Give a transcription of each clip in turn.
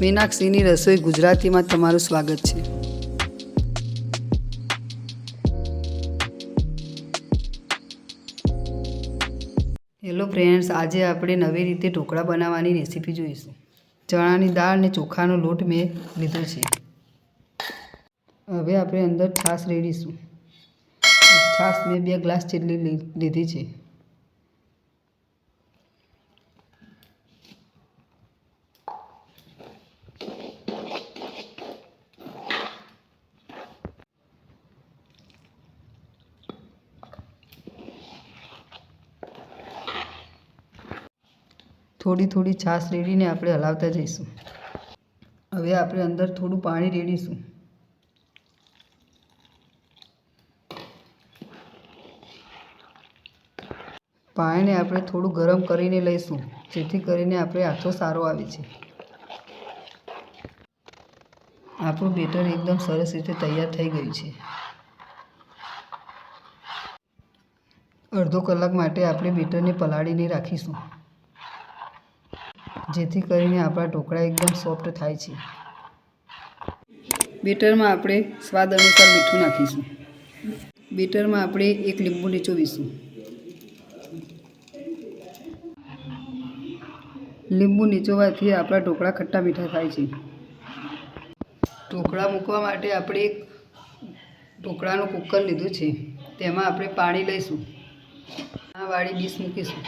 મીનાક્ષીની રસોઈ ગુજરાતીમાં તમારું સ્વાગત છે. હેલો ફ્રેન્ડ્સ, આજે આપણે નવી રીતે ઢોકળા બનાવવાની રેસીપી જોઈશું. ચણાની દાળ અને ચોખાનો લોટ મેં લીધો છે. હવે આપણે અંદર છાશ રેડીશું. છાશ મેં બે ગ્લાસ જેટલી લીધી છે. થોડી થોડી છાશ રેડીને આપણે હલાવતા જઈશું. હવે આપણે અંદર થોડું પાણી રેડીશું. પાણીને આપણે થોડું ગરમ કરીને લઈશું, જેથી કરીને આપણે આથો સારો આવે છે આપણું બેટર એકદમ સરસ રીતે તૈયાર થઈ ગયું છે. અડધો કલાક માટે આપણે બેટરને પલાળીને રાખીશું. જેથી કરીને આપણા ઢોકળા એકદમ સોફ્ટ થાય છે. બેટરમાં આપણે સ્વાદ અનુસાર મીઠું નાખીશું. બેટરમાં આપણે એક લીંબુ નીચોવીશું. લીંબુ નીચોવાથી આપણા ઢોકળા ખટ્ટા મીઠા થાય છે. ઢોકળા મૂકવા માટે આપણે એક ઢોકળાનું કુકર લીધું છે. તેમાં આપણે પાણી લઈશું. આ વાળી ડીશ મૂકીશું.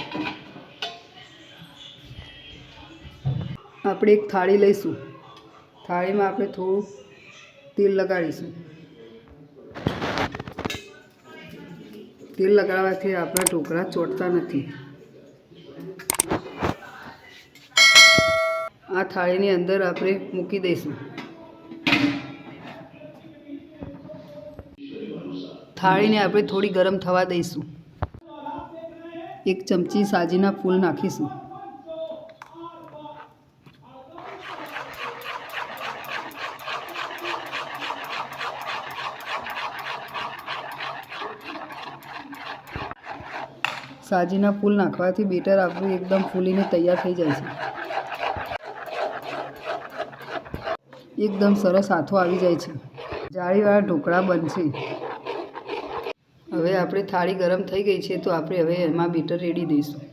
આપણે એક થાળી લઈશું. થાળીમાં આપણે થોડું તેલ લગાડીશું. તેલ લગાડવાથી આપણા ઢોકળા ચોટતા નથી. આ થાળીની અંદર આપણે મૂકી દઈશું. થાળીને આપણે થોડી ગરમ થવા દઈશું. એક ચમચી સાજીના ફૂલ નાખીશું. સાજીના ફૂલ નાખવાથી બેટર આપણું એકદમ ફૂલીને તૈયાર થઈ જાય છે. એકદમ સરસ હાથો આવી જાય છે. જાળીવાળા ઢોકળા બનશે. હવે આપણે થાળી ગરમ થઈ ગઈ છે તો આપણે હવે એમાં બેટર રેડી દઈશું.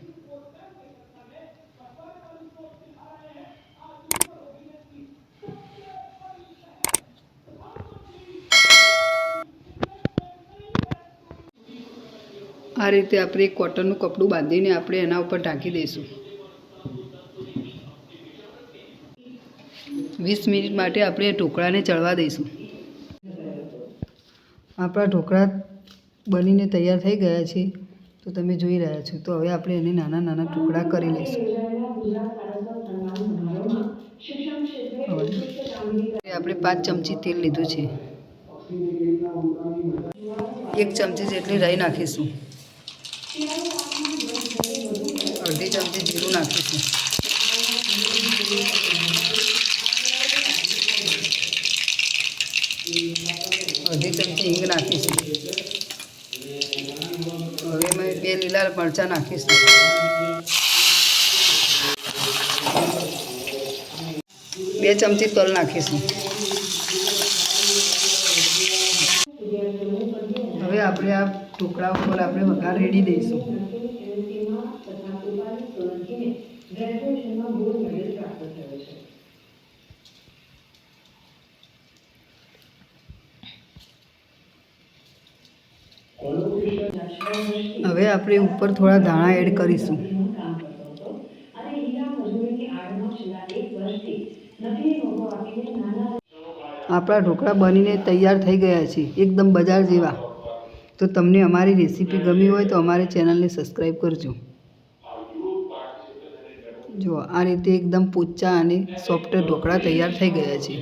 આ રીતે આપણે એક કોટનનું કપડું બાંધીને આપણે એના ઉપર ઢાંકી દઈશું. વીસ મિનિટ માટે આપણે ઢોકળાને ચડવા દઈશું. આપણા ઢોકળા બનીને તૈયાર થઈ ગયા છે તો તમે જોઈ રહ્યા છો. તો હવે આપણે એને નાના નાના ટુકડા કરી લઈશું. આપણે પાંચ ચમચી તેલ લીધું છે. એક ચમચી જેટલી રાઈ નાખીશું. અડધી ચમચી જીરું નાખીશું. અડધી ચમચી હિંગ નાખીશું. હવે મેં બે લીલા મરચાં નાખીશું. બે ચમચી તલ નાખીશું. હવે આપણે આ ટુકડા ઉપર આપણે વઘાર રેડી દઈશું. હવે આપણે ઉપર થોડા ધાણા એડ કરીશું. આપણા ઢોકળા બનીને તૈયાર થઈ ગયા છે એકદમ બજાર જેવા. તો તમને અમારી રેસીપી ગમી હોય તો અમારી ચેનલને સબસ્ક્રાઈબ કરજો. જો આ રીતે એકદમ પોચા અને સોફ્ટ ઢોકળા તૈયાર થઈ ગયા છે.